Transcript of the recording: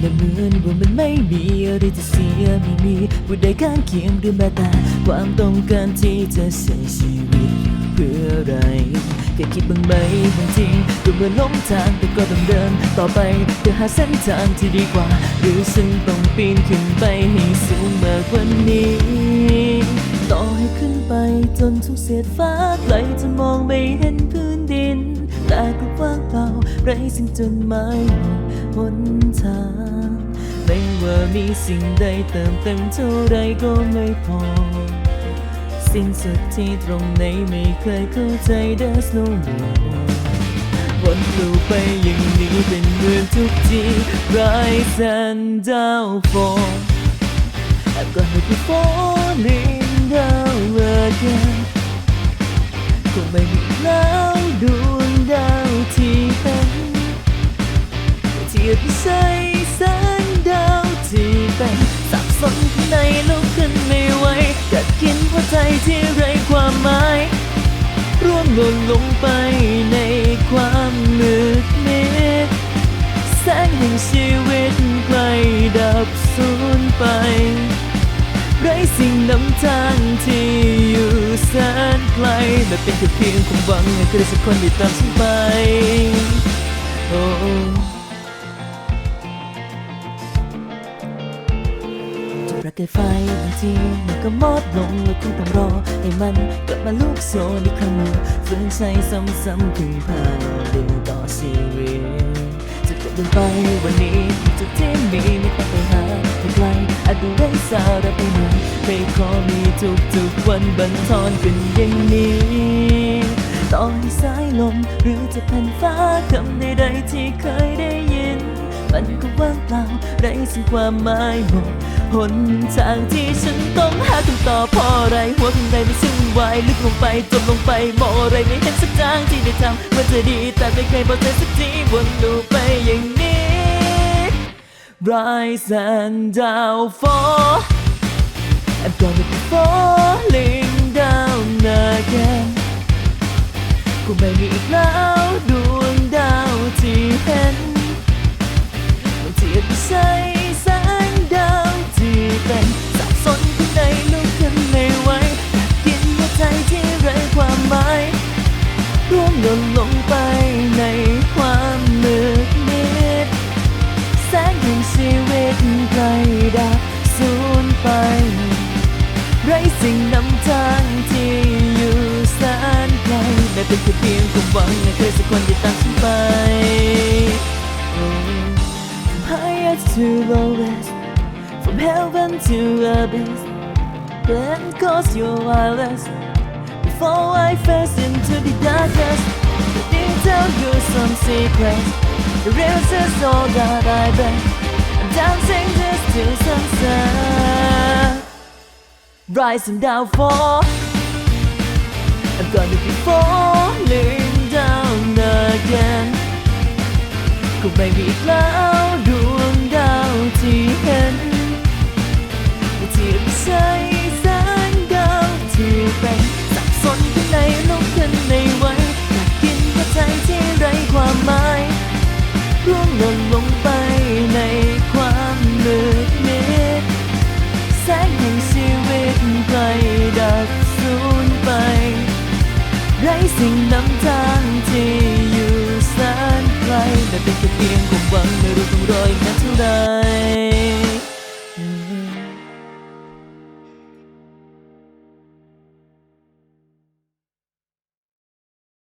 และเหมือนว่ามันไม่มีอะไรจะเสียไม่มีผู้ใดข้างเคียงหรือแม้แต่ความต้องการที่จะใช้ชีวิตเพื่ออะไรแค่คิดบ้างไหมบางทีก็เหมือนหลงทางแต่ก็ต้องเดินต่อไปเพื่อหาเส้นทางที่ดีกว่า หรือฉันต้องปีนขึ้นไปให้สูงมากกว่านี้ ต่อให้ขึ้นไปจนทุกเศษฟ้าไกลจะมองไม่เห็นพื้นดิน แต่ก็ว่างเปล่า ไร้สิ่งจนหมายหนทางไม่ว่ามีสิ่งใดเติมเต็มเท่าไรก็ไม่พอ สิ้นสุดที่ตรงไหนไม่เคยเข้าใจ There's no more วนลูปไปอย่างนี้เป็นเหมือนทุกที Rise and downfall I'm gonna be falling down again คงไม่มีแล้ว ใช่แสงดาวที่เป็นสับสนข้างในลุกขึ้นไม่ไหวกัดกินหัวใจที่ไร้ความหมายร่วงหล่นลงไปในความมืดมิดแสงแห่งชีวิตใกล้ดับสูญไป ไรสิ่งนำทางที่อยู่แสนไกลและเป็นแค่เพียงความหวังให้ใครสักคนได้ตามฉันไปโอ้จะประกายไฟบางทีมันก็มอดลงและคงต้องรอให้มันกลับมาลุกโชนอีกครั้งหนึ่งฝืนใช้ซ้ำๆถึงผ่านเดินต่อชีวิตจะกลับเดินไปวันนี้จุดที่มีไม่ต้องไปหาไม่ไกลอาจดูไร้สาระไปหน่อยไม่ขอมีทุกทุกๆวันบันทอนกันอย่างนี้ต่อให้สายลมหรือจะแผ่นฟ้าคำใดๆที่เคย ไร้สิ่งความหมายหมดหนทางที่ฉันต้องหาคำตอบเพราะอะไรหัวข้างในมันซึ่งวายลึกลงไปจมลงไปมองอะไรไม่เห็นสักทางที่ได้ทำว่าจะดีแต่ไม่เคยบอกใจสักทีวนลูปไปอย่างนี้ Rise and downfall I'm gonna be falling down again คงไม่มี ดับสูญไป ไรสิ่งนำทางที่อยู่แสนไกลแม้เป็นแค่เพียงความหวังให้ใครสักคนได้ตามฉันไป From higher to lowest From heaven to abyss Then close your eyelids Before I face into the darkness Let me tell you some secrets The real is all that I bet I'm Dancing just till sunset Rise and downfall I'm gonna be falling down again ก็ไม่มีอีกแล้วดวงดาวที่เห็น ไรสิ่งนำทางที่อยู่แสนไกลแต่เป็นแค่เพียงความหวังไม่รู้ต้องรออีกนานเท่าไร